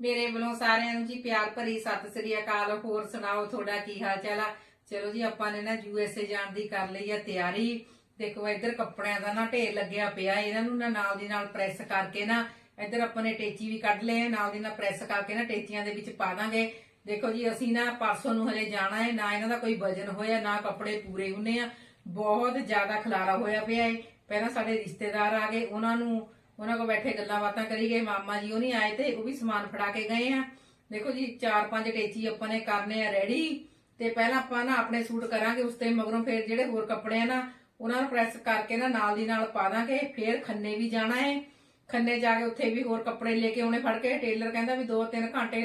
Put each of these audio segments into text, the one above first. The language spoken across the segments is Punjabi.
ਮੇਰੇ ਵੱਲੋਂ ਸਾਰਿਆਂ ਨੂੰ ਜੀ ਪਿਆਰ ਭਰੀ ਸਤਿ ਸ੍ਰੀ ਅਕਾਲ। ਹੋਰ ਸੁਣਾਓ, ਤੁਹਾਡਾ ਕੀ ਹਾਲ ਚਾਲ ਆ? ਚਲੋ ਜੀ, ਆਪਾਂ ਨੇ ਨਾ ਯੂ ਐਸ ਏ ਜਾਣ ਦੀ ਕਰ ਲਈ ਆ ਤਿਆਰੀ। ਦੇਖੋ, ਇੱਧਰ ਕੱਪੜਿਆਂ ਦਾ ਨਾ ਢੇਰ ਲੱਗਿਆ ਪਿਆ। ਇਹਨਾਂ ਨੂੰ ਨਾ ਨਾਲ ਦੀ ਨਾਲ ਪ੍ਰੈਸ ਕਰਕੇ ਨਾ ਇੱਧਰ ਆਪਾਂ ਨੇ ਟੇਚੀ ਵੀ ਕੱਢ ਲਏ ਨਾਲ ਦੀ ਨਾਲ ਪ੍ਰੈਸ ਕਰਕੇ ਨਾ ਟੇਚੀਆਂ ਦੇ ਵਿੱਚ ਪਾ ਦਾਂਗੇ। ਦੇਖੋ ਜੀ, ਅਸੀਂ ਨਾ ਪਰਸੋਂ ਨੂੰ ਹਲੇ ਜਾਣਾ ਹੈ। ਨਾ ਇਹਨਾਂ ਦਾ ਕੋਈ ਵਜਨ ਹੋਇਆ, ਨਾ ਕੱਪੜੇ ਪੂਰੇ ਹੁੰਨੇ ਆ। ਬਹੁਤ ਜ਼ਿਆਦਾ ਖਲਾਰਾ ਹੋਇਆ ਪਿਆ ਹੈ ਪਹਿਲਾਂ ਸਾਡੇ ਰਿਸ਼ਤੇਦਾਰ ਆ ਗਏ, ਉਹਨਾਂ ਨੂੰ, ਉਹਨਾਂ ਕੋਲ ਬੈਠੇ ਗੱਲਾਂ ਬਾਤਾਂ ਕਰੀ ਗਏ, ਮਾਮਾ ਜੀ ਉਹ ਨਹੀਂ ਆਏ ਤੇ ਉਹ ਵੀ ਸਮਾਨ ਫੜਾ ਕੇ ਗਏ ਆ। ਦੇਖੋ ਜੀ, ਚਾਰ ਪੰਜ ਟੇਚੀ ਆਪਾਂ ਨੇ ਕਰਨੇ ਆ ਰੈਡੀ ਤੇ ਪਹਿਲਾਂ ਆਪਾਂ ਨਾ ਆਪਣੇ ਸੂਟ ਕਰਾਂਗੇ, ਉਸ ਤੇ ਮਗਰੋਂ ਫਿਰ ਜਿਹੜੇ ਹੋਰ ਕੱਪੜੇ ਆ ਨਾ, ਉਹਨਾਂ ਨੂੰ ਪ੍ਰੈਸ ਕਰਕੇ ਨਾ ਨਾਲ ਦੀ ਨਾਲ ਪਾ ਦਾਂਗੇ, ਫਿਰ ਖੰਨੇ ਵੀ ਜਾਣਾ ਹੈ ਖੰਨੇ ਜਾ ਕੇ ਉੱਥੇ ਵੀ ਹੋਰ ਕੱਪੜੇ ਲੈ ਕੇ ਆਉਣੇ, ਫੜ ਕੇ ਟੇਲਰ ਕਹਿੰਦਾ ਵੀ 2-3 ਘੰਟੇ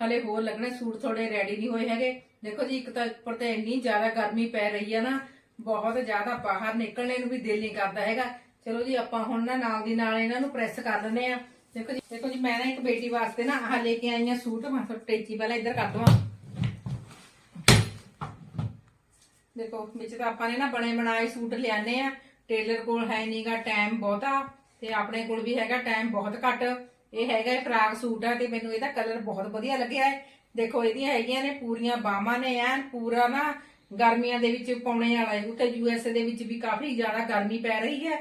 ਹਲੇ ਹੋਰ ਲੱਗਣੇ, ਸੂਟ ਥੋੜੇ ਰੈਡੀ ਨਹੀਂ ਹੋਏ ਹੈਗੇ। ਦੇਖੋ ਜੀ, ਇੱਕ ਤਾਂ ਉੱਪਰ ਤੇ ਇੰਨੀ ਜ਼ਿਆਦਾ ਗਰਮੀ ਪੈ ਰਹੀ ਆ ਨਾ ਬਹੁਤ ਜ਼ਿਆਦਾ ਬਾਹਰ ਨਿਕਲਣੇ ਨੂੰ ਵੀ ਦਿਲ ਨਹੀਂ ਕਰਦਾ ਹੈਗਾ। ਚਲੋ ਜੀ, ਆਪਾਂ ਹੁਣ ਨਾ ਨਾਲ ਦੀ ਨਾਲ ਇਹਨਾਂ ਨੂੰ ਪ੍ਰੈਸ ਕਰ ਲੈਂਦੇ ਆ ਦੇਖੋ ਜੀ ਦੇਖੋ ਜੀ, ਮੈਂ ਨਾ ਇੱਕ ਬੇਟੀ ਵਾਸਤੇ ਨਾ ਆਹ ਲੈ ਕੇ ਆਈ ਆ ਸੂਟ ਮਤਲਬ ਟੇਚੀ ਵਾਲਾ ਇੱਧਰ ਕਰ ਦਵਾਂ। ਦੇਖੋ, ਵਿੱਚ ਤਾਂ ਆਪਾਂ ਨੇ ਨਾ ਬਣੇ ਬਣਾਏ ਸੂਟ ਲਿਆਨੇ ਆ ਟੇਲਰ ਕੋਲ ਹੈ ਨਹੀਂਗਾ ਟਾਈਮ ਬਹੁਤਾ, ਤੇ ਆਪਣੇ ਕੋਲ ਵੀ ਹੈਗਾ ਟਾਈਮ ਬਹੁਤ ਘੱਟ। ਇਹ ਹੈਗਾ ਫਰਾਕ ਸੂਟ ਆ ਤੇ ਮੈਨੂੰ ਇਹਦਾ ਕਲਰ ਬਹੁਤ ਵਧੀਆ ਲੱਗਿਆ ਹੈ। ਦੇਖੋ, ਇਹਦੀਆਂ ਹੈਗੀਆਂ ਨੇ ਪੂਰੀਆਂ ਬਾਹਾਂ ਨੇ ਐਨ, ਪੂਰਾ ਨਾ ਗਰਮੀਆਂ ਦੇ ਵਿੱਚ ਪਾਉਣੇ ਵਾਲਾ ਹੈ। ਉੱਥੇ ਯੂਐਸਏ ਦੇ ਵਿੱਚ ਵੀ ਕਾਫੀ ਜ਼ਿਆਦਾ ਗਰਮੀ ਪੈ ਰਹੀ ਹੈ।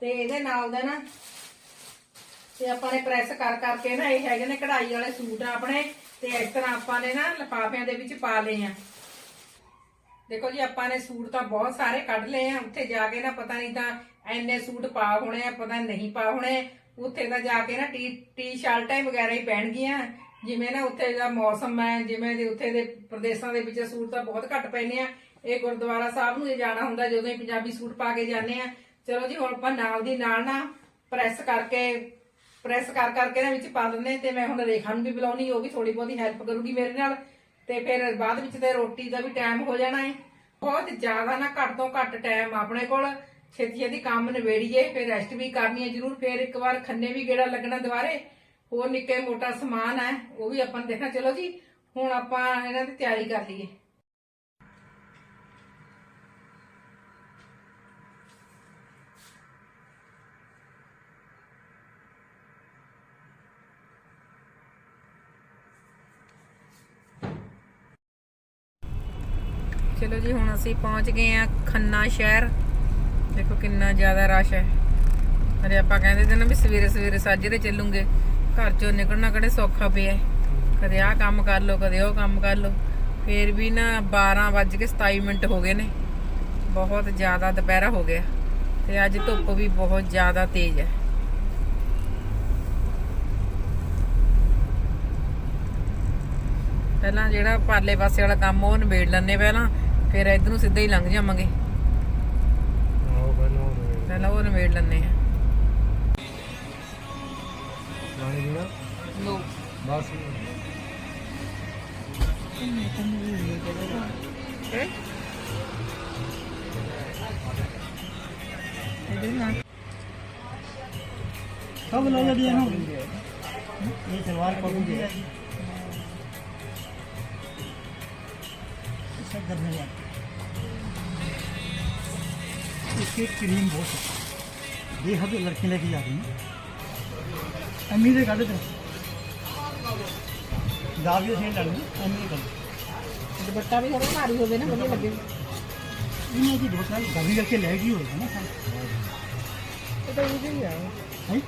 ਤੇ ਇਹਦੇ ਨਾਲ ਦਾ ਨਾ, ਤੇ ਆਪਾਂ ਨੇ ਪ੍ਰੈਸ ਕਰ ਕਰਕੇ ਨਾ, ਇਹ ਹੈਗੇ ਨੇ ਕਢਾਈ ਵਾਲੇ ਸੂਟ ਆ ਆਪਣੇ, ਤੇ ਇਸ ਤਰ੍ਹਾਂ ਆਪਾਂ ਨੇ ਨਾ ਲਿਫਾਫਿਆਂ ਦੇ ਵਿੱਚ ਪਾ ਲਏ ਆ। ਦੇਖੋ ਜੀ, ਆਪਾਂ ਨੇ ਸੂਟ ਤਾਂ ਬਹੁਤ ਸਾਰੇ ਕੱਢ ਲਏ ਆ। ਉੱਥੇ ਜਾ ਕੇ ਨਾ ਪਤਾ ਨਹੀਂ ਤਾਂ ਐਨੇ ਸੂਟ ਪਾ ਹੋਣੇ ਆ, ਪਤਾ ਨਹੀਂ ਪਾ ਹੋਣੇ। ਉੱਥੇ ਤਾਂ ਜਾ ਕੇ ਨਾ ਟੀ ਟੀ ਸ਼ਰਟਾਂ ਹੀ ਵਗੈਰਾ ਹੀ ਪੈਣਗੀਆਂ ਜਿਵੇਂ ਨਾ ਉੱਥੇ ਦਾ ਮੌਸਮ ਹੈ, ਜਿਵੇਂ ਦੇ ਉੱਥੇ ਦੇ ਪ੍ਰਦੇਸ਼ਾਂ ਦੇ ਵਿੱਚ ਸੂਟ ਤਾਂ ਬਹੁਤ ਘੱਟ ਪੈਂਦੇ ਆ। ਇਹ ਗੁਰਦੁਆਰਾ ਸਾਹਿਬ ਨੂੰ ਜੇ ਜਾਣਾ ਹੁੰਦਾ ਜਦੋਂ ਹੀ ਪੰਜਾਬੀ ਸੂਟ ਪਾ ਕੇ ਜਾਂਦੇ ਆ। ਚਲੋ ਜੀ, ਹੁਣ ਆਪਾਂ ਨਾਲ ਦੀ ਨਾਲ ਨਾ ਪ੍ਰੈਸ ਕਰਕੇ, ਪ੍ਰੈਸ ਕਰ ਕਰਕੇ ਨਾ ਵਿੱਚ ਪਾ ਦਿੰਦੇ ਤੇ ਮੈਂ ਹੁਣ ਰੇਖਾ ਨੂੰ ਵੀ ਬੁਲਾਉਣੀ, ਉਹ ਵੀ ਥੋੜੀ ਬਹੁਤੀ ਹੈਲਪ ਕਰੂਗੀ ਮੇਰੇ ਨਾਲ। ਤੇ ਫਿਰ ਬਾਅਦ ਵਿੱਚ ਤੇ ਰੋਟੀ ਦਾ ਵੀ ਟਾਈਮ ਹੋ ਜਾਣਾ ਹੈ ਬਹੁਤ ਜ਼ਿਆਦਾ ਨਾ ਘੱਟ ਤੋਂ ਘੱਟ ਟਾਈਮ ਆਪਣੇ ਕੋਲ। ਛੇਤੀ ਛੇਤੀ ਕੰਮ ਨਿਬੇੜੀਏ, ਫਿਰ ਰੈਸਟ ਵੀ ਕਰਨੀ ਹੈ ਜ਼ਰੂਰ। ਫਿਰ ਇੱਕ ਵਾਰ ਖੰਨੇ ਵੀ ਗੇੜਾ ਲੱਗਣਾ ਦੁਬਾਰੇ। ਹੋਰ ਨਿੱਕੇ ਮੋਟਾ ਸਮਾਨ ਹੈ, ਉਹ ਵੀ ਆਪਾਂ ਨੇ ਦੇਖਣਾ। ਚਲੋ ਜੀ, ਹੁਣ ਆਪਾਂ ਇਹਨਾਂ ਦੀ ਤਿਆਰੀ ਕਰ ਲਈਏ। ਚਲੋ ਜੀ, ਹੁਣ ਅਸੀਂ ਪਹੁੰਚ ਗਏ ਆ ਖੰਨਾ ਸ਼ਹਿਰ। ਦੇਖੋ ਕਿੰਨਾ ਜ਼ਿਆਦਾ ਰਸ਼ ਹੈ। ਅਰੇ ਆਪਾਂ ਕਹਿੰਦੇ ਤੇ ਨਾ ਵੀ ਸਵੇਰੇ ਸਵੇਰੇ ਸਾਜਰੇ ਚੱਲੂਗੇ। ਘਰ ਚੋਂ ਨਿਕਲਣਾ ਕਿਹੜੇ ਸੌਖਾ ਪਿਆ। ਕਦੇ ਆਹ ਕੰਮ ਕਰ ਲਓ ਕਦੇ ਉਹ ਕੰਮ ਕਰ ਲਓ। ਫੇਰ ਵੀ ਨਾ 12 ਵੱਜ ਕੇ 27 ਮਿੰਟ ਹੋ ਗਏ ਨੇ। ਬਹੁਤ ਜ਼ਿਆਦਾ ਦੁਪਹਿਰਾ ਹੋ ਗਿਆ ਤੇ ਅੱਜ ਧੁੱਪ ਵੀ ਬਹੁਤ ਜ਼ਿਆਦਾ ਤੇਜ਼ ਹੈ। ਪਹਿਲਾਂ ਜਿਹੜਾ ਪਾਰਲੇ ਪਾਸੇ ਵਾਲਾ ਕੰਮ ਉਹ ਨਿਬੇੜ ਲੈਣੇ ਪਹਿਲਾਂ ਫਿਰ ਇਧਰ ਨੂੰ ਸਿੱਧਾ ਹੀ ਲੰਘ ਜਾਵਾਂਗੇ। ਪਹਿਲਾਂ ਉਹ ਨਿਬੇੜ ਲੈਣੇ ਆ ਪਾਣੀ ਪੀਣਾ ਲੋ ਬਸ कब लगा दिया ना ये सलवार कब दिया सब धन्यवाद इसकी क्रीम बहुत है ये हमें लड़की लेके जा रही है ਅੰਮੀ ਦੇ ਕੱਢ ਤੇ। ਦਾ ਵੀ ਸੇਨ ਲੜਨੀ ਅੰਮੀ ਦੇ ਕੱਢ। ਦੁਪੱਟਾ ਵੀ ਥੋੜਾ ਭਾਰੀ ਹੋਵੇ ਨਾ ਵਧੀਆ ਲੱਗੇ। ਇਹਨਾਂ ਦੀ ਦੁਪੱਟਾ ਗਰਮੀ ਕਰਕੇ ਲੈ ਗਈ ਹੋਵੇ ਨਾ ਇਹ ਤਾਂ ਇਹ ਹੀ ਆ। ਹੈ?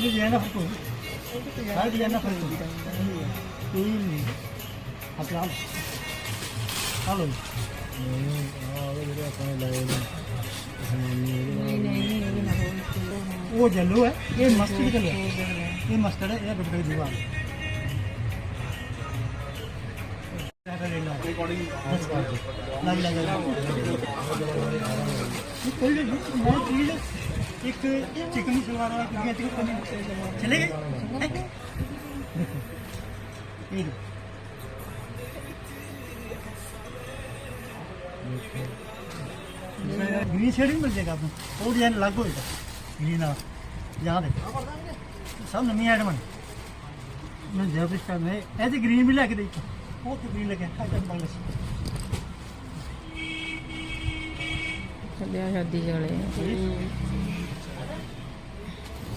ਇਹ ਜਿਹੜਾ ਨਾ ਫੋਟੋ ਹਰ ਜਿਹੜਾ ਨਾ ਫੋਟੋ ਕੋਈ ਨਹੀਂ। ਆਪਣਾ। ਹਲੋ ਇਹ ਆ ਉਹ ਜਿਹੜਾ ਆਪਾਂ ਲਾਇਆ वो येलो है ये मस्टर्ड कलर है ये मस्टर्ड है ये दुपट्टे की दीवार लग लग कोई नहीं मैं चीज एक चिकन सलवार वाला कुछ चिकन पनीर चले गए ये लो ਗ੍ਰੀਨ ਸ਼ੇਡਿੰਗ ਮਿਲ ਜਾਏਗਾ ਤੁਹਾਨੂੰ ਉਹ ਡਿਜ਼ਾਈਨ ਅਲੱਗ ਹੋਏਗਾ ਗ੍ਰੀਨ ਨਾਲ ਯਾਦ ਹੈ। ਸਭ ਨਵੀਂ ਆਈਟਮ ਨੇ ਮੈਂ ਜੈਪ ਇਸ ਟਾਈਮ ਹੈ ਐਸੇ ਗ੍ਰੀਨ ਵੀ ਲੈ ਕੇ ਦੇਈ। ਉਹ ਤੇ ਗ੍ਰੀਨ ਲੱਗਿਆ ਆਈਟਮ ਬਣ ਗਈ। ਵਿਆਹ ਸ਼ਾਦੀ ਵਾਲੇ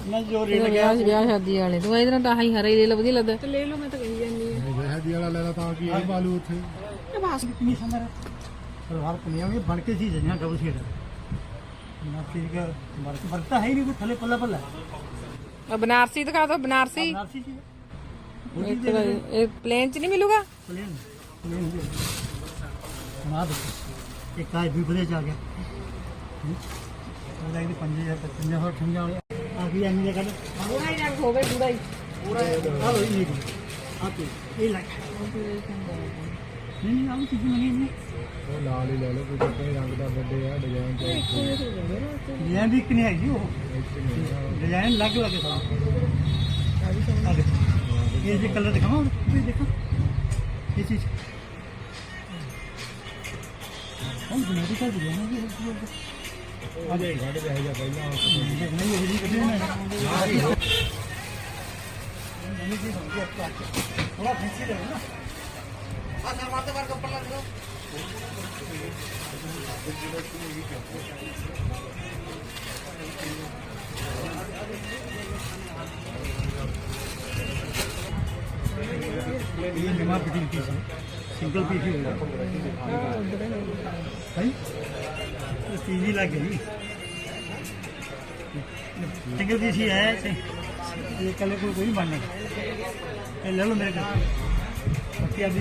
ਮੈਂ ਜੋ ਰੇਟ ਵਿਆਹ ਸ਼ਾਦੀ ਵਾਲੇ ਤੂੰ ਇਧਰ ਤਾਂ ਆਹੀ ਹਰੇ ਲੈ ਲ ਵਧੀਆ ਤੇ ਲੈ ਲਓ ਮੈਂ ਤਾਂ ਕਹੀ ਜਾਂਦੀ ਹਾਂ। ਸ਼ਾਦੀ ਵਾਲਾ ਲੈ ਲਾ ਤਾਂ ਕਿ ਇਹ ਉੱਥੇ। ਇਹ ਬਾਸ ਨਹੀਂ ਸਮਰ ਵੀ ਬਣ ਕੇ ਸੀ ਜਣਾ ਡਬਲ ਸ਼ੇਡ ਨਾ ਠੀਕ ਹੈ ਵਰਕ ਵਰਤਾ ਹੈ ਹੀ ਨਹੀਂ ਕੋਈ ਥੱਲੇ ਪੱਲਾ ਪੱਲਾ। ਆ ਬਨਾਰਸੀ ਦਿਖਾ ਦੋ ਬਨਾਰਸੀ। ਨਾਰਸੀ ਸੀ ਇਹ ਇਹ ਪਲੇਨ ਚ ਨਹੀਂ ਮਿਲੂਗਾ? ਪਲੇਨ ਪਲੇਨ ਹੋ ਨਾ ਦੇ ਇੱਕ ਆਈ ਵੀ ਬਲੇ ਜਾ ਗਿਆ। ਉਹ ਲੱਗਦੀ 5000 ਤੱਕ 5000 ਠੰਡਾ ਵਾਲੇ ਆ ਵੀ ਐਵੇਂ ਦੇ ਕਰ ਪੂਰਾ ਹੀ ਰੰਗ ਹੋਵੇ ਪੂਰਾ ਹੀ। ਆ ਲੋ ਇਹ ਆ ਤੇ ਇਹ ਲੱਗ ਨਹੀਂ ਨਹੀਂ ਆਉਂ ਚੀਜ਼ ਨਹੀਂ ਉਹ ਨਾਲ ਹੀ ਲੈ ਲਓ ਕੋਈ ਚੱਕਰ ਨੀ, ਰੰਗ ਦਾ ਵੱਡੇ ਆ ਡਿਜ਼ਾਈਨ ਤੇ ਡਿਜ਼ਾਈਨ ਵੀ ਕਿਨੇ ਹੈਗੀ ਉਹ। ਡਿਜ਼ਾਈਨ ਲੱਗ ਲੱਗ ਸਾਰਾ। ਇਹ ਜੇ ਕਲਰ ਦਿਖਾਵਾਂ ਦੇਖੋ। ਇਹ ਚੀਜ਼। ਉਹ ਆ ਜੇ ਘੜ ਜਾ ਜਾ ਪਹਿਲਾਂ ਨਹੀਂ ਇਹ ਜੀ ਕੱਢੇ ਨਾ ਥੋੜਾ ਫੈਂਸੀ ਦੇ ਨਾ। ये जमा फिटिंग पीस है सिंगल पीस ही होगा भाई ये चीज ही लग गई सिंगल पीस ही है से- ये कलर कोई कोई नहीं बनना ये ले लो मेरे को बाकी अभी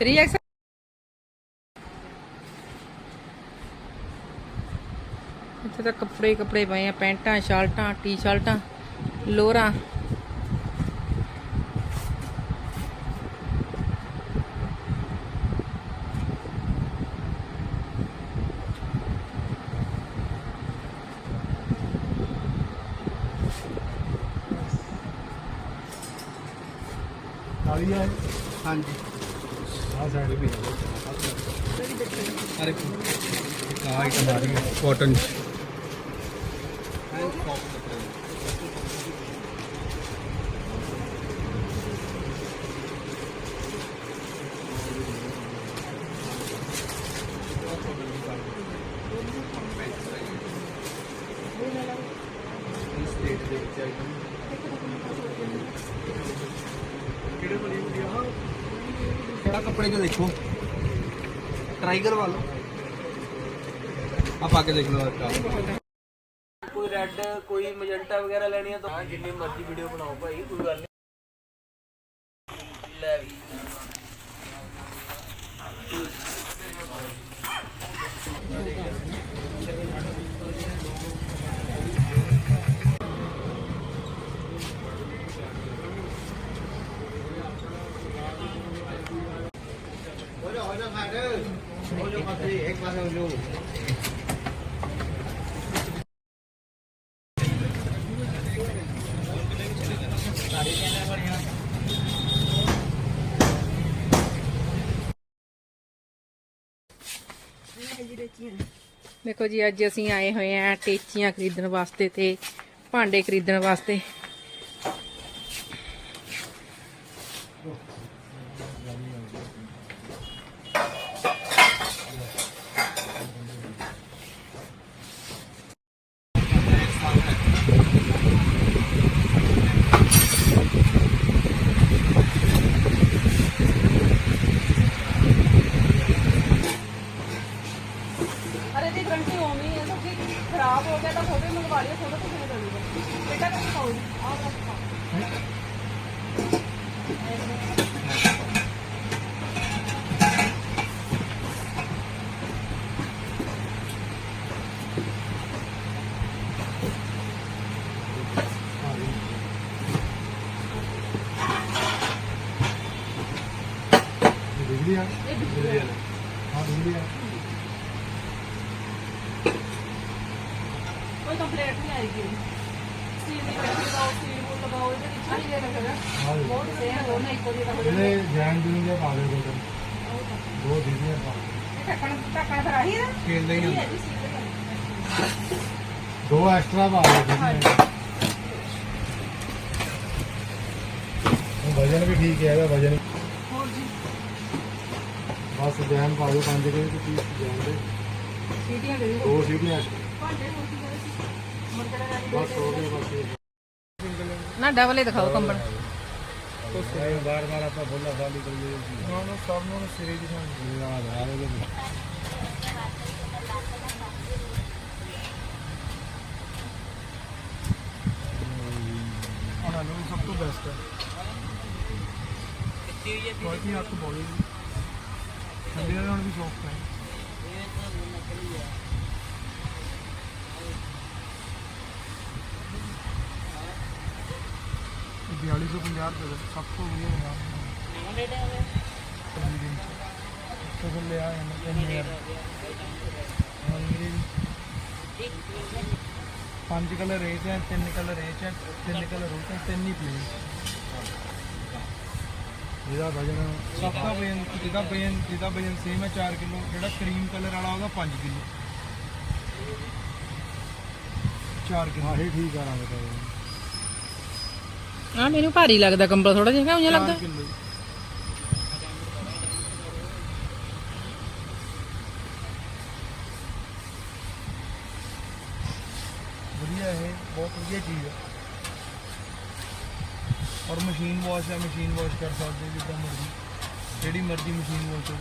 सलवार- ਥ੍ਰੀ ਐਕਸ ਇੱਥੇ ਤਾਂ ਕੱਪੜੇ ਹੀ ਕੱਪੜੇ ਪਏ ਆ ਪੈਂਟਾਂ ਸ਼ਰਟਾਂ ਟੀ-ਸ਼ਰਟਾਂ ਲੋਰਾਂ ਕਾਲੀ ਆ ਹਾਂਜੀ ਆਹ ਆਈਟਮ ਆ ਰਹੀ ਹੈ ਕਾਟਨ ਕਿਹੜਾ ਕੱਪੜੇ ਜੋ ਦੇਖੋ ਟਰਾਈ ਕਰਵਾ ਲਓ ਆ ਪਾ ਕੇ ਦੇਖ ਲਓ ਆਪ ਕੋਈ ਰੈੱਡ ਕੋਈ ਮੈਜੈਂਟਾ ਵਗੈਰਾ ਲੈਣੀ ਆ ਤਾਂ ਹਾਂ ਜਿੰਨੀ ਮਰਜ਼ੀ ਵੀਡੀਓ ਬਣਾਓ ਭਾਈ ਕੋਈ ਗੱਲ ਨਹੀਂ ਲੈ ਵੀ ਦੇਖੋ ਜੀ ਅੱਜ ਅਸੀਂ ਆਏ ਹੋਏ ਆ ਟੇਚੀਆਂ ਖਰੀਦਣ ਵਾਸਤੇ ਤੇ ਭਾਂਡੇ ਖਰੀਦਣ ਵਾਸਤੇ ਅਰੇ ਦੀ ਗਰੰਟੀ ਹੋਣੀ ਹੈ ਤਾਂ ਕਿ ਖਰਾਬ ਹੋ ਗਿਆ ਤਾਂ ਫੋਟੋ ਮੰਗਵਾ ਲਿਓ ਫੋਟੋ ਕਿਵੇਂ ਕਰੂਗਾ ਬੇਟਾ ਕਿੱਥੇ ਪਾਉ ਆਹ ਰੱਖਾ ਬਿਜਲੀ ਆ ਹਾਂ ਬਿਜਲੀ ਆ ਕੋਈ ਕੰਪਲੇਂਟ ਨਹੀਂ ਆਏਗੀ ਸਟੀਲ ਦੀ ਬੈਟਰੀ ਲਗਾਓ ਸਟੀਲ ਬੋਲ ਲਗਾਓ ਇਹਦੇ ਵਿੱਚ ਨਹੀਂ ਦੇਣਾ ਹੈਗਾ ਬਹੁਤ ਸੇਮ ਦੋਨੇ ਇੱਕੋ ਜਿਹੇ ਦਾ ਇਹਨੇ ਜੈਨ ਜੂਨ ਦੇ ਪਾ ਦੇ ਦੋ ਤਿੰਨ। ਦੋ ਦੀਦੀਆਂ ਪਾ ਢੱਕਣ ਢੱਕਣ ਫਿਰ ਆਹੀ ਦਾ ਖੇਲਦਾ ਹੀ ਹੁੰਦਾ ਦੋ ਐਕਸਟਰਾ ਪਾ ਦੇ ਦੀਦੀਆਂ ਵਜਨ ਵੀ ਠੀਕ ਹੈ ਇਹਦਾ ਵਜਨ ਹੋਰ ਜੀ ਬਸ ਜੈਨ ਪਾ ਦਿਓ ਪੰਜ ਕੇ ਪੀਸ ਜੈਨ ਦੇ ਸੀਟੀਆਂ ਦੇ ਦਿਓ ਦੋ ਸੀਟੀਆਂ ਭਾਂਡੇ ਹੋਰ ਕੀ ਕਰੇ ਸੀ ਮੁਰਕੜਾ ਦਾ 4250 ਰੁਪਏ ਦਾ, ਸਭ ਤੋਂ ਵਧੀਆ ਹੈਗਾ ਪੰਜ ਕਲਰ ਰੇਚ ਹੈ, ਤਿੰਨ ਕਲਰ ਰੇਚ ਹੈ, ਤਿੰਨ ਕਲਰ ਰੂਟ ਹੈ, ਤਿੰਨ ਹੀ ਪਲੇਨ ਇਹਦਾ ਵਜਨ ਸਭ ਦਾ ਵਜਨ, ਜਿਹਦਾ ਵਜਨ ਜਿਹਦਾ ਵਜਨ ਸੇਮ ਹੈ 4 ਕਿਲੋ, ਜਿਹੜਾ ਕਰੀਮ ਕਲਰ ਵਾਲਾ ਉਹਦਾ 5 ਕਿਲੋ। 4 ਕਿਲੋ। ਇਹ ਠੀਕ ਆ ਰੰਗ ਦਾ ਆ ਮੈਨੂੰ ਭਾਰੀ ਲੱਗਦਾ ਕੰਬਲ ਥੋੜਾ ਜਿਹਾ, ਕਿਉਂ ਲੱਗਦਾ? 4 ਕਿਲੋ। ਵਧੀਆ ਇਹ, ਬਹੁਤ ਵਧੀਆ ਚੀਜ਼ ਹੈ ਔਰ ਮਸ਼ੀਨ ਵਾਸ਼ ਹੈ ਮਸ਼ੀਨ ਵਾਸ਼ ਕਰ ਸਕਦੇ ਹੋ ਜਿੱਦਾਂ ਮਰਜ਼ੀ। ਜਿਹੜੀ ਮਰਜ਼ੀ ਮਸ਼ੀਨ ਵਾਸ਼ ਕਰੋ।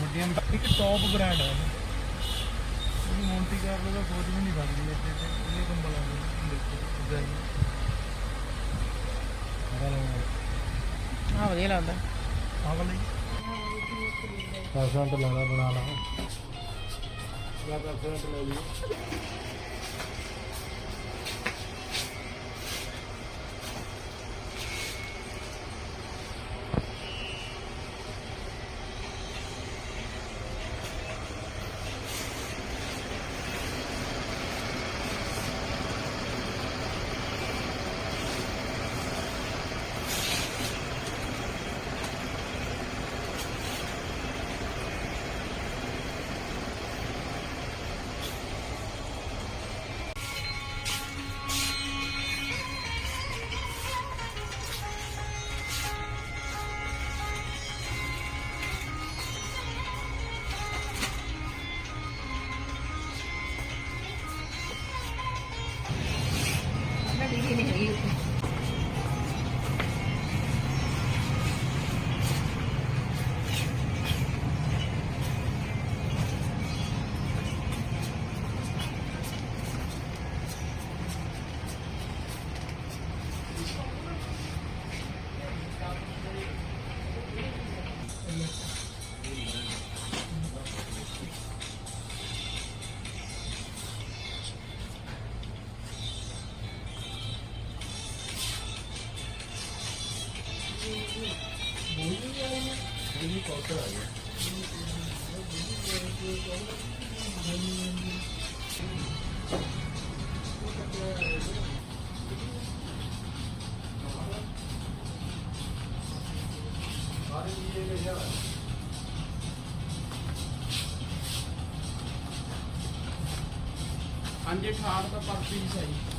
ਵੱਡੀਆਂ ਇੱਕ ਟੌਪ ਬ੍ਰਾਂਡ ਹੈ ਇਹ ਮੌਂਟੀ ਕਾਰਲੋ ਦਾ ਸੋਚ ਵੀ ਨਹੀਂ ਸਕਦੀ ਇੱਥੇ ਤੇ, ਇਹ ਕੰਬਲ ਆਉਂਦੇ ਨੇ ਦੇਖੋ ਇਦਾਂ ਹੀ ਆ ਵਧੀਆ ਲੱਗਦਾ। ਆਹ ਵਾਲੀ? ਪਰਸੈਂਟ ਲੈਣਾ ਬਣਾ ਲਾ। ਜਾਂ ਪਰਸੈਂਟ ਲੈ ਲਈ। ਪੰਜ 68 ਦਾ ਪਰ ਪੀਸ ਹੈ ਜੀ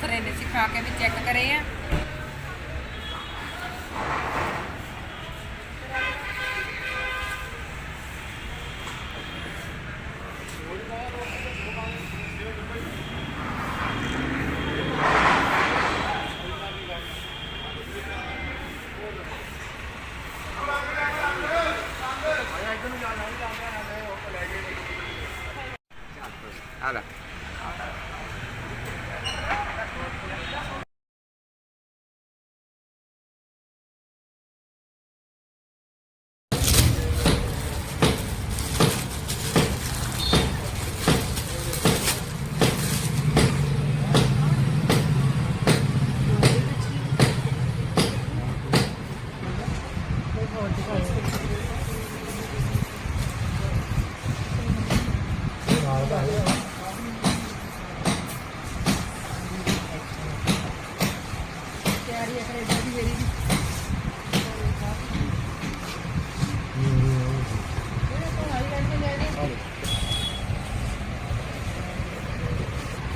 ਐਨ ਸਾਫ਼ ਸੁਥਰੇ ਨੇ ਕੇ ਵੀ ਚੈੱਕ ਕਰੇ ਆ।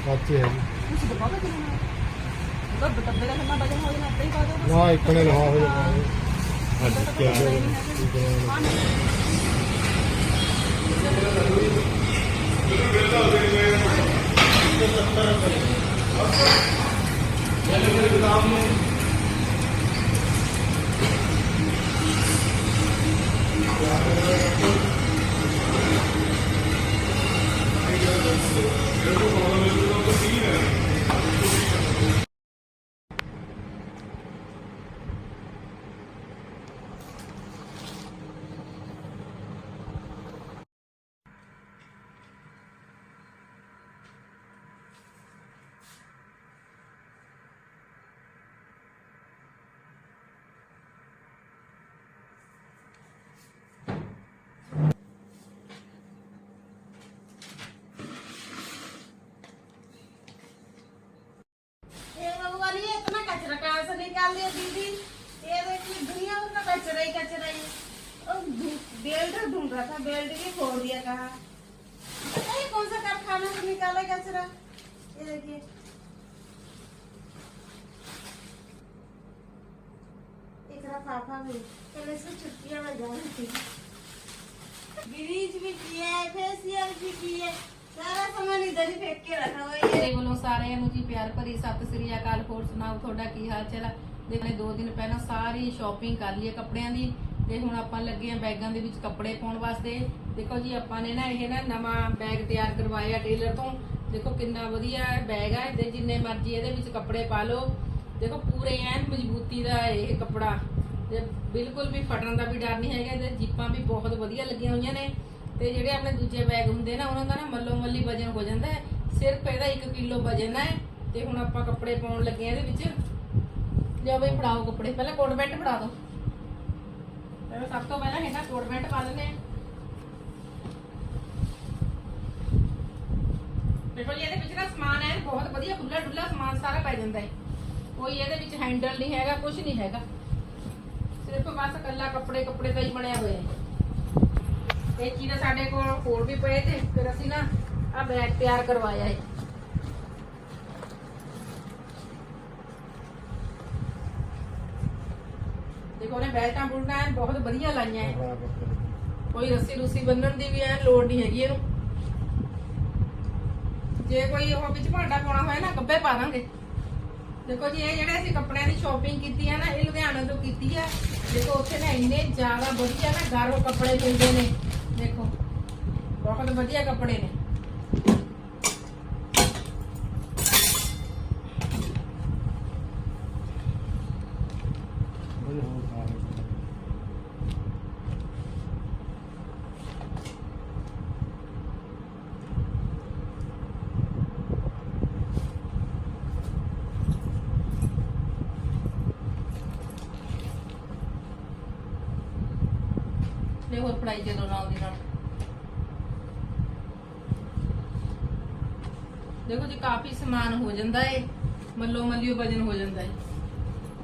ਬੱਚੇ ਹੈ ਕੁਝ ਦਬਾਵਾ ਕਿਉਂ ਨਾ ਉਹ ਡੱਬੇ ਦਾ ਕਿੰਨਾ ਵਜਨ ਹੋ। ਜਾਣਾ ਆਪੇ ਹੀ ਪਾ ਦਿਓ ਨਾ ਇੱਕ ਨੇ ਲਵਾ ਹੋ ਜਾਣਾ ਅੱਜ ਕਿਆ ये डाल दिया दीदी। ये देखिए, दुनिया उतना कचरा ही कचरा ही। और बेल्ट ढूंढ रहा था, बेल्ट भी खोल दिया कहा। नहीं कौन सा कारखाना से निकाला कचरा। ये देखिए। पापा भी चलो इसको छुट्टियाँ बजा थी। ब्रिज भी किया है फेसियल भी किया सारा सामान इधर ही फेंक के रखा हुआ है। बोलो, सारे मुझे प्यार पर हिसाब से श्री अकाल फोर्स नाव थोड़ा की हाल चला ਹਾਲ ਮੈਂ ਹੈ ਦੋ ਦਿਨ ਪਹਿਲਾਂ ਸਾਰੀ ਸ਼ਾਪਿੰਗ ਕਰ ਲਈ ਹੈ ਕੱਪੜਿਆਂ ਦੀ, ਤੇ ਹੁਣ ਆਪਾਂ ਲੱਗੇ ਆ ਬੈਗਾਂ ਦੇ ਵਿੱਚ ਕੱਪੜੇ ਪਾਉਣ ਵਾਸਤੇ। ਦੇਖੋ ਜੀ, ਆਪਾਂ ਨੇ ਨਾ ਇਹ ਨਾ ਨਵਾਂ ਬੈਗ ਤਿਆਰ ਕਰਵਾਇਆ ਟੇਲਰ ਤੋਂ। ਦੇਖੋ ਕਿੰਨਾ ਵਧੀਆ ਬੈਗ ਹੈ ਤੇ ਜਿੰਨੇ ਮਰਜ਼ੀ ਇਹਦੇ ਵਿੱਚ ਕੱਪੜੇ ਪਾ ਲਓ। ਦੇਖੋ ਪੂਰੇ ਐਨ ਮਜ਼ਬੂਤੀ ਦਾ ਇਹ ਕੱਪੜਾ। ਤੇ ਬਿਲਕੁਲ ਵੀ ਫਟਣ ਦਾ ਵੀ ਡਰ ਨਹੀਂ ਹੈਗਾ, ਤੇ ਜੀਪਾਂ ਵੀ ਬਹੁਤ ਵਧੀਆ ਲੱਗੀਆਂ ਹੋਈਆਂ ਨੇ। ਤੇ ਜਿਹੜੇ ਆਪਣੇ ਦੂਜੇ ਬੈਗ ਹੁੰਦੇ ਨਾ, ਉਹਨਾਂ ਦਾ ਨਾ ਮੱਲੋ ਮੱਲੀ ਵਜਨ ਹੋ ਜਾਂਦਾ ਹੈ। ਸਿਰਫ ਇਹਦਾ 1 ਕਿਲੋ ਵਜਨ ਹੈ, ਤੇ ਹੁਣ ਆਪਾਂ ਕੱਪੜੇ ਪਾਉਣ ਲੱਗੇ ਆ ਇਹਦੇ ਵਿੱਚ। ਲਿਓ ਬਈ, ਫੜਾਓ ਕੱਪੜੇ। ਪਹਿਲਾਂ ਕੋਟ ਪੈਂਟ ਫੜਾ ਦਿਓ ਪਹਿਲਾਂ ਸਭ ਤੋਂ ਪਹਿਲਾਂ ਇਹਨਾਂ ਕੋਟ ਪੈਂਟ ਪਾ ਲੈਂਦੇ ਦੇਖੋ ਜੀ, ਇਹਦੇ ਵਿੱਚ ਨਾ ਸਮਾਨ ਹੈ ਬਹੁਤ ਵਧੀਆ ਖੁੱਲਾ ਡੁੱਲਾ ਸਮਾਨ ਸਾਰਾ ਪੈ ਜਾਂਦਾ ਹੈ ਕੋਈ ਇਹਦੇ ਵਿੱਚ ਹੈਂਡਲ ਨਹੀਂ ਹੈਗਾ ਕੁਝ ਨਹੀਂ ਹੈਗਾ। ਸਿਰਫ ਬਸ ਕੱਲਾ ਕੱਪੜੇ ਕੱਪੜੇ ਦਾ ਹੀ ਬਣਿਆ ਹੋਇਆ ਹੈ ਇਹ ਚੀਜ਼ ਸਾਡੇ ਕੋਲ ਹੋਰ ਵੀ ਪਏ ਤੇ ਫਿਰ ਅਸੀਂ ਨਾ ਆ ਬੈਗ ਤਿਆਰ ਕਰਵਾਇਆ ਹੈ ਦੇਖੋ ਨੇ ਬੈਲਟਾਂ ਬੁਲਟਾਂ ਐਨ ਬਹੁਤ ਵਧੀਆ ਲਾਈਆਂ ਹੈ ਕੋਈ ਰੱਸੀ ਰੁੱਸੀ ਬੰਨਣ ਦੀ ਵੀ ਐ ਲੋੜ ਨਹੀਂ ਹੈਗੀ ਇਹਨੂੰ। ਜੇ ਕੋਈ ਉਹ ਵਿੱਚ ਭਾਂਡਾ ਪਾਉਣਾ ਹੋਇਆ ਨਾ ਗੱਬੇ ਪਾ ਦਾਂਗੇ। ਦੇਖੋ ਜੀ ਇਹ ਜਿਹੜੇ ਅਸੀਂ ਕੱਪੜਿਆਂ ਦੀ ਸ਼ਾਪਿੰਗ ਕੀਤੀ ਹੈ ਨਾ ਇਹ ਲੁਧਿਆਣਾ ਤੋਂ ਕੀਤੀ ਹੈ। ਦੇਖੋ ਉੱਥੇ ਨਾ ਇੰਨੇ ਜ਼ਿਆਦਾ ਵਧੀਆ ਨਾ ਗਾਰੋ ਕੱਪੜੇ ਮਿਲਦੇ ਨੇ। ਦੇਖੋ ਬਹੁਤ ਵਧੀਆ ਕੱਪੜੇ ਨੇ ਤੇ ਹੋਰ ਪੜਾਈ ਜਦੋਂ ਨਾਲ ਦੀ ਨਾਲ। ਦੇਖੋ ਜੀ, ਕਾਫੀ ਸਮਾਨ ਹੋ ਜਾਂਦਾ ਏ। ਮੱਲੋ ਮੱਲੀਓ ਵਜਨ ਹੋ ਜਾਂਦਾ ਏ।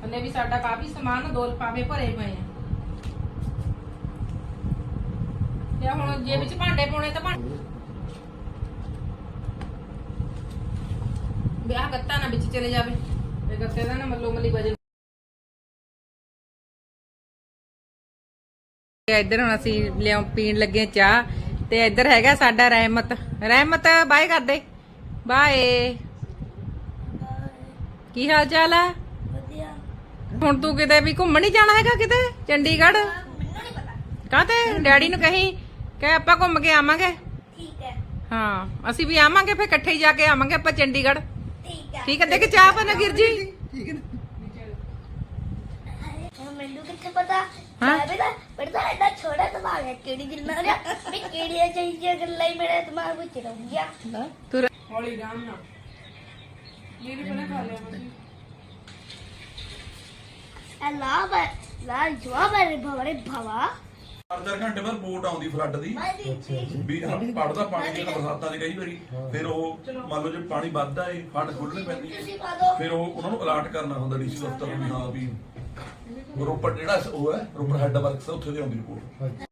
ਅੰਨੇ ਵੀ ਸਾਡਾ ਕਾਫੀ ਸਮਾਨ ਦੋ ਲਫਾਫੇ ਭਰੇ ਪਏ ਆ। ਜਾਂ ਹੁਣ ਜੇ ਵਿੱਚ ਭਾਂਡੇ ਪਾਉਣੇ ਤਾਂ ਭਾਂਡੇ ਵਿਆਹ ਗੱਤਾ ਨਾ ਵਿੱਚ ਚਲੇ ਜਾਵੇ। ਇਹ ਗੱਤੇ ਦਾ ਨਾ ਮੱਲੋ ਮੱਲੀ ਵਜਨ ਇੱਧਰ ਹੁਣ ਅਸੀਂ ਲਿਆਉ ਪੀਣ ਲੱਗੇ ਹਾਂ ਚਾਹ ਤੇ ਇੱਧਰ ਹੈਗਾ ਸਾਡਾ ਰਹਿਮਤ। ਰਹਿਮਤ ਬਾਏ ਕਰਦੇ ਬਾਏ। ਕੀ ਹਾਲ ਚਾਲ ਆ? ਵਧੀਆ। ਹੁਣ ਤੂੰ ਕਿਤੇ ਵੀ ਘੁੰਮਣ ਨਹੀਂ ਜਾਣਾ ਹੈਗਾ ਕਿਤੇ? ਚੰਡੀਗੜ੍ਹ? ਮੈਨੂੰ ਨਹੀਂ ਪਤਾ ਕਾਹਤੇ? ਡੈਡੀ ਨੂੰ ਕਹੀਂ ਕਿ ਆਪਾਂ ਘੁੰਮ ਕੇ ਆਵਾਂਗੇ। ਠੀਕ ਹੈ। ਹਾਂ ਅਸੀਂ ਵੀ ਆਵਾਂਗੇ ਫਿਰ ਇਕੱਠੇ ਹੀ ਜਾ ਕੇ ਆਵਾਂਗੇ ਆਪਾਂ ਚੰਡੀਗੜ੍ਹ। ਠੀਕ ਹੈ। ਠੀਕ ਹੈ ਦੇਖ ਚਾਹ ਬਣਾ ਗਿਰ ਜੀ ਹੁਣ ਮੈਨੂੰ ਕਿੱਥੇ ਪਤਾ? ਹਾਂ? ਛੋਟਾ ਦਿਮਾਗ ਹੈ ਕਿਹੜੀ ਗੱਲਾਂ ਦਾ ਵੀ ਕਿਹੜੀਆਂ ਚਾਹੀਦੀਆਂ ਗੱਲਾਂ ਹੀ ਮੇਰੇ ਦਿਮਾਗ ਵਿੱਚ ਰਹੂਗੀਆਂ ਤੂੰ ਹੌਲੀ ਰਾਮ ਨਾਲ। ਮੇਰੇ ਕੋਲ ਖਾ ਲਿਆ ਇਹ ਲਾਭ ਹੈ ਲਾਲ ਜਵਾਬ ਹੈ ਭਵਰੇ ਭਵਾ। ਚਾਰ ਚਾਰ ਘੰਟੇ ਬਾਅਦ ਬੋਟ ਆਉਂਦੀ ਫਲੱਡ ਦੀ। ਵੀ ਪੜਦਾ ਪਾਣੀ ਜਿਹੜਾ ਬਰਸਾਤਾਂ ਦੇ ਕਈ ਵਾਰੀ ਫਿਰ ਉਹ ਮੰਨ ਲਓ ਜੇ ਪਾਣੀ ਵੱਧਦਾ ਏ ਫੰਡ ਖੋਲਣੇ ਪੈਂਦੀ। ਤੁਸੀਂ ਪਾ ਦੋ। ਫਿਰ ਉਹ ਉਹਨਾਂ ਨੂੰ ਅਲਰਟ ਕਰਨਾ ਹੁੰਦਾ ਡੀਸੀ ਦਫ਼ਤਰ ਨੂੰ ਵੀ ਹਾਂ ਵੀ ਰੋਪੜ ਜਿਹੜਾ ਉਹ ਹੈ ਰੋਪੜ ਹੈੱਡ ਵਰਕਸ ਹੈ ਉੱਥੇ ਦੀ ਆਉਂਦੀ ਰਿਪੋਰਟ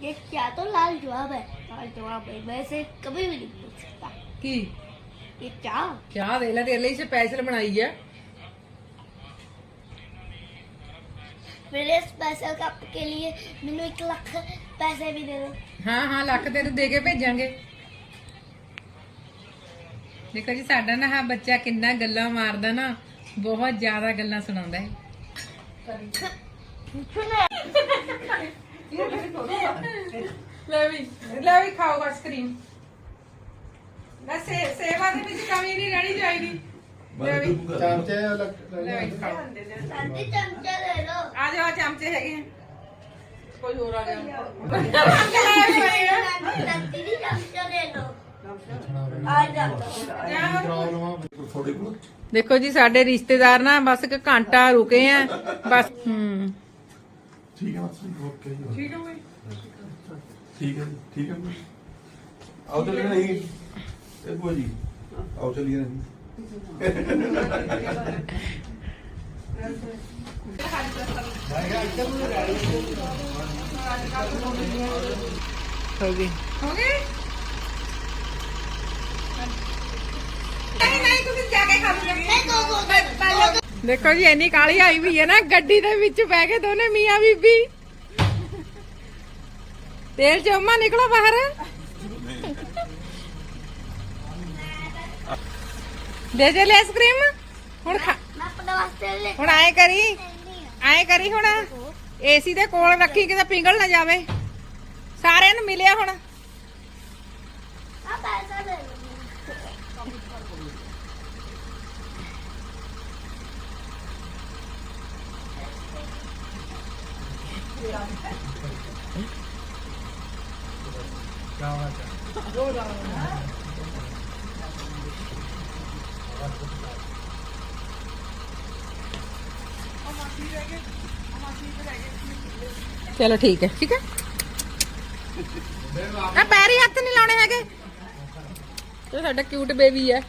ये क्या तो लाल जवाब है लाल जवाब है वैसे कभी भी नहीं पूछ सकता ਕੀ ये क्या ਚਾਹ ਦੇ ਲੈ ਤੇਰੇ ਲਈ ਸਪੈਸ਼ਲ ਬਣਾਈ ਆ मेरे स्पेशल कप के लिए मैंने एक लाख पैसे भी दे दो ਹਾਂ ਹਾਂ ਲੱਖ ਤੈਨੂੰ ਦੇ ਕੇ ਭੇਜਾਂਗੇ ਦੇਖੋ ਜੀ ਸਾਡਾ ਨਾ ਹਾਂ ਬੱਚਾ ਕਿੰਨਾ ਗੱਲਾਂ ਮਾਰਦਾ ਨਾ ਬਹੁਤ ਜ਼ਿਆਦਾ ਗੱਲਾਂ ਸੁਣਾਉਂਦਾ ਹੈ। ਲੈ ਵੀ ਲੈ ਵੀ ਖਾਓ ਆਈਸਕ੍ਰੀਮ ਨਾ ਸੇ ਸੇਵਾ ਦੇ ਵਿੱਚ ਕਮੀ ਨਹੀਂ ਰਹਿਣੀ ਚਾਹੀਦੀ। ਲੈ ਵੀ। ਚਮਚੇ ਲੱਗ- ਲੈ ਵੀ ਖਾਓ। ਸਾਡੇ ਚਮਚਾ ਲੈ ਲਓ ਆ ਜਾਓ ਆਹ ਚਮਚੇ ਹੈਗੇ ਆ। ਕੋਈ ਹੋਰ ਆ ਗਿਆ। ਅੰਕਲ ਆਏ ਹੋਏ ਆ। ਸਾਡੇ ਲੱਤੀ ਦੇਖੋ ਜੀ ਸਾਡੇ ਰਿਸ਼ਤੇਦਾਰ ਨਾ ਬਸ ਇੱਕ ਘੰਟਾ ਰੁਕੇ ਆ ਬਸ। ਹੂੰ। ਠੀਕ ਹੈ ਮਾਸੀ ਓਕੇ ਜੀ। ਠੀਕ ਹੈ ਠੀਕ ਹੈ ਜੀ, ਠੀਕ ਹੈ ਜੀ। ਆਓ ਚੱਲੀਏ ਨਹੀਂ ਇਹ ਬੁਆ ਜੀ ਆਓ ਚੱਲੀਏ ਨਹੀਂ ਹੋ ਗਈ ਹੋ ਗਈ ਨਹੀਂ ਨਹੀਂ ਤੁਸੀਂ ਜਾ ਕੇ ਖਾ ਲਓ ਦੇਖੋ ਜੀ, ਇੰਨੀ ਕਾਲੀ ਆਈ ਵੀ ਹੈ ਨਾ, ਗੱਡੀ ਦੇ ਵਿੱਚ ਬਹਿ ਕੇ ਦੋਨੇ ਮੀਆਂ ਬੀਬੀ। ਤੇਲ ਚੋਮਾ, ਨਿਕਲੋ ਬਾਹਰ। ਦੇ ਦੇ ਲੈ ਆਈਸਕ੍ਰੀਮ ਹੁਣ ਖਾ ਹੁਣ ਆਏ ਕਰੀ। ਆਏ ਕਰੀ ਹੁਣ। ਏਸੀ ਦੇ ਕੋਲ ਰੱਖੀ, ਕਿਤੇ ਪਿੰਗਲ ਨਾ ਜਾਵੇ। ਸਾਰਿਆਂ ਨੂੰ ਮਿਲਿਆ ਹੁਣ। ਆ ਪੈਸਾ ਦੇ। ਚਲੋ ਠੀਕ ਹੈ ਠੀਕ ਹੈ। ਆ ਪੈਰੀ ਹੱਥ ਨਹੀਂ ਲਾਉਣੇ ਹੈਗੇ। ਇਹ ਸਾਡਾ ਕਿਊਟ ਬੇਬੀ ਹੈ।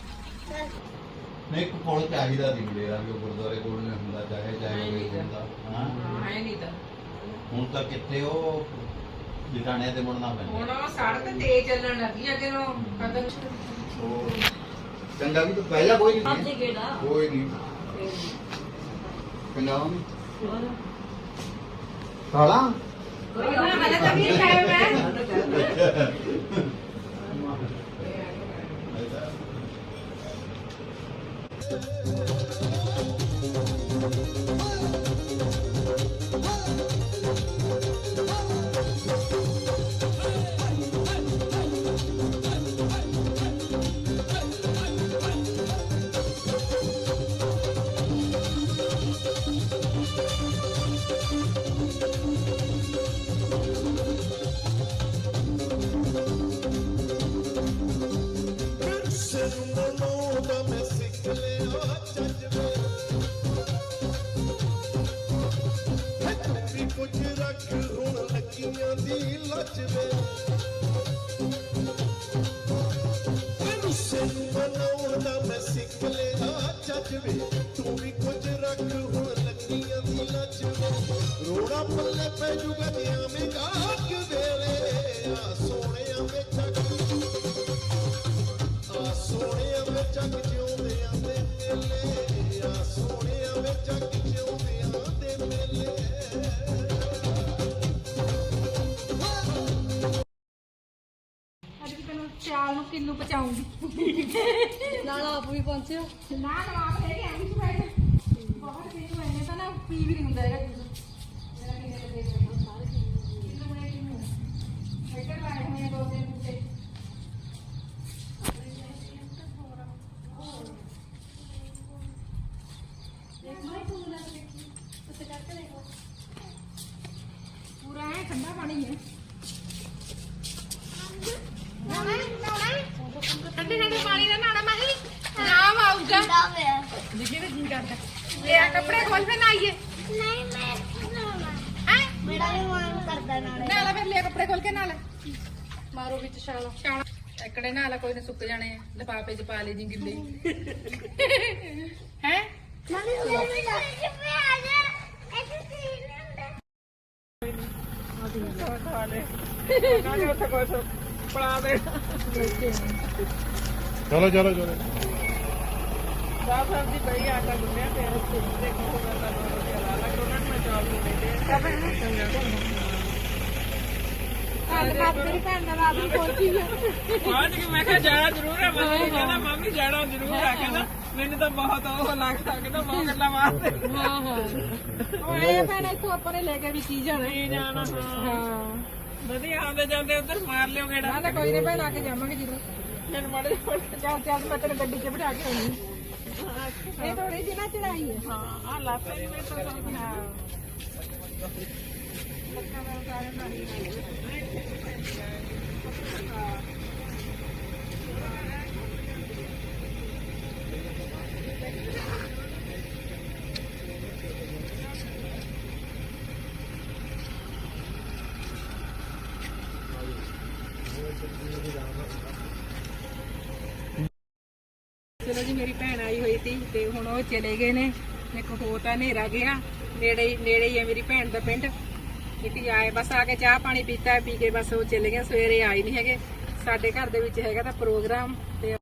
ਨਹੀਂ ਇੱਕ ਪੁਲ ਚਾਹੀਦਾ ਮੇਰਾ ਵੀ ਉਹ ਗੁਰਦੁਆਰੇ ਕੋਲ ਨਹੀਂ ਹੁੰਦਾ ਚਾਹੇ ਚਾਹੇ ਹੁੰਦਾ ਨਹੀਂ ਤਾਂ ਹੁਣ ਤਾਂ ਕਿੱਥੇ ਉਹ ਜਿਟਾਣੇ ਤੇ ਮੁੜਨਾ ਪੈਂਦਾ ਹੁਣ ਉਹ ਸੜਕ ਤੇ ਚੱਲਣ ਲੱਗੀ ਅੱਗੇ ਨੂੰ ਕਦਮ। ਉਹ ਚੰਗਾ ਵੀ ਤਾਂ ਪਹਿਲਾਂ ਕੋਈ ਨਹੀਂ ਸੀ। ਕੋਈ ਨਹੀਂ। ਪੰਜਾਬ ਕਾਲਾ ਕੋਈ ਨਾ ਮੈਂ ਤਾਂ ਵੀ ਖਾਇਆ ਮੈਂ ਪੈ ਜੂਗਾ ਆ ਸੋਹਣਿਆਂ ਵਿੱਚ ਆ ਸੋਹਣਿਆਂ ਵਿੱਚ ਮੇਲੇ। ਆ ਸੋਹਣਿਆਂ ਵਿੱਚ ਮੇਲੇ। ਅੱਜ ਵੀ ਤੈਨੂੰ ਸਿਆਲ ਨੂੰ ਕਿੰਨੂ ਪਚਾਉਂਗੀ ਨਾਲ ਆਪ ਵੀ ਪਹੁੰਚਿਓ। ਨਾ ਨਾ ਆਪ ਲੈ ਕੇ ਆਉਂਗੀ ਸੀ ਮੈਂ ਬਹੁਤ ਕਿੰਨੂ ਐਨੇ ਤਾਂ ਨਾ ਪੀ ਵੀ ਨਹੀਂ ਹੁੰਦਾ ਹੈਗਾ ਜੂਸ ਮੇਰਾ ਕਿੰਨੇ ਦੇ ਦੇ ਸਾਰੇ ਕਿੰਨੂ ਬਣੇ ਕਿੰਨੂ ਇੱਧਰ ਲਾਏ ਹੋਏ ਆ ਦੋ ਤਿੰਨ ਬੂਟੇ ਪੂਰਾ ਹੈ ਠੰਡਾ ਪਾਣੀ ਹੈ ਠੰਡੇ ਠੰਡੇ ਪਾਣੀ ਦਾ ਨਾਣਾ ਮਾਹੀ ਨਾ ਆਊਗਾ। ਜਿੱਗੇ ਤੇ ਜੀ ਕਰਦਾ। ਲੈ ਆ ਕੱਪੜੇ ਖੋਲ ਫੇ ਨਾਈਏ। ਨਹੀਂ ਮੈਂ ਨਹਾਉਣਾ ਹੈ? ਮੇਰਾ ਵੀ ਮਨ ਕਰਦਾ ਨਾਲੇ। ਨਾਲਾ ਫਿਰ ਲੈ ਕੱਪੜੇ ਖੋਲ ਕੇ ਨਾਲ। ਮਾਰੋ ਵਿੱਚ ਛਾਲਾ। ਛਾਲਾ। ਇਕੜੇ ਨਾਲਾ ਕੋਈ ਨੇ ਸੁੱਕ ਜਾਣੇ ਆ। ਲਿਫਾਫੇ ਚ ਪਾ ਲਈ ਜੀ ਗਿੱਲੇ। ਹੈ? ਨਾਲੇ ਮੇਰੇ ਜਿਵੇਂ ਆ ਜਾ ਐਸੇ ਸੀ ਨਾ ਚਲੋ ਚਲੋ ਚਲੋ। ਤੇਰੀ ਭੈਣ ਦਾ ਰਾਤ ਨੂੰ ਪਹੁੰਚੀ ਆ। ਬਾਅਦ ਕਿ ਮੈਂ ਕਿਹਾ ਜਾਣਾ ਜ਼ਰੂਰ ਹੈ ਮੰਮੀ ਕਹਿੰਦਾ ਮੰਮੀ ਜਾਣਾ ਜ਼ਰੂਰ ਹੈ ਕਹਿੰਦਾ ਮੈਨੂੰ ਤਾਂ ਬਹੁਤ ਉਹ ਲੱਗਦਾ ਕਹਿੰਦਾ ਬਹੁਤ ਗੱਲਾਂ ਮਾਰਦੇ। ਹਾਂ ਹਾਂ। ਉਹ ਇਹ ਭੈਣ ਇੱਥੋਂ ਆਪਾਂ ਨੇ ਲੈ ਕੇ ਵੀ ਕੀ ਜਾਣਾ। ਨਹੀਂ ਜਾਣਾ ਹਾਂ। ਵਧੀਆ ਆਉਂਦੇ ਜਾਂਦੇ ਉਧਰ ਮਾਰ ਲਿਓ ਗੇੜਾ। ਨਾ ਤਾਂ ਕੋਈ ਨਹੀਂ ਭੈਣ ਆ ਕੇ ਜਾਵਾਂਗੇ ਜ਼ਰੂਰ। ਮੈਨੂੰ ਮਾੜੇ ਚੱਲ ਚੱਲ ਮੈਂ ਤੇਰੇ ਗੱਡੀ 'ਚ ਬਿਠਾ ਕੇ ਆਉਂਦੀ ਇਹ ਥੋੜੀ ਜਿਹੀ ਨਾ ਚੜਾਈ ਹੈ। ਹਾਂ ਆ ਲਾਤੇ ਵੀ ਮੈਂ ਤਾਂ ਹਾਂ। ਚਲੋ ਜੀ, ਮੇਰੀ ਭੈਣ ਆਈ ਹੋਈ ਸੀ ਤੇ ਹੁਣ ਉਹ ਚਲੇ ਗਏ ਨੇ। ਇੱਕ ਹੋਰ ਤਾਂ ਹਨੇਰਾ ਗਿਆ। ਨੇੜੇ ਹੀ- ਨੇੜੇ ਹੀ ਹੈ ਮੇਰੀ ਭੈਣ ਦਾ ਪਿੰਡ। ਕਿਤੇ ਆਏ, ਬਸ ਆ ਕੇ ਚਾਹ ਪਾਣੀ ਪੀਤਾ, ਪੀ ਕੇ ਬਸ ਉਹ ਚਲੇ ਗਏ। ਸਵੇਰੇ ਆਏ ਨਹੀਂ ਹੈਗੇ। ਸਾਡੇ ਘਰ ਦੇ ਵਿੱਚ ਹੈਗਾ ਤਾਂ ਪ੍ਰੋਗਰਾਮ ਤੇ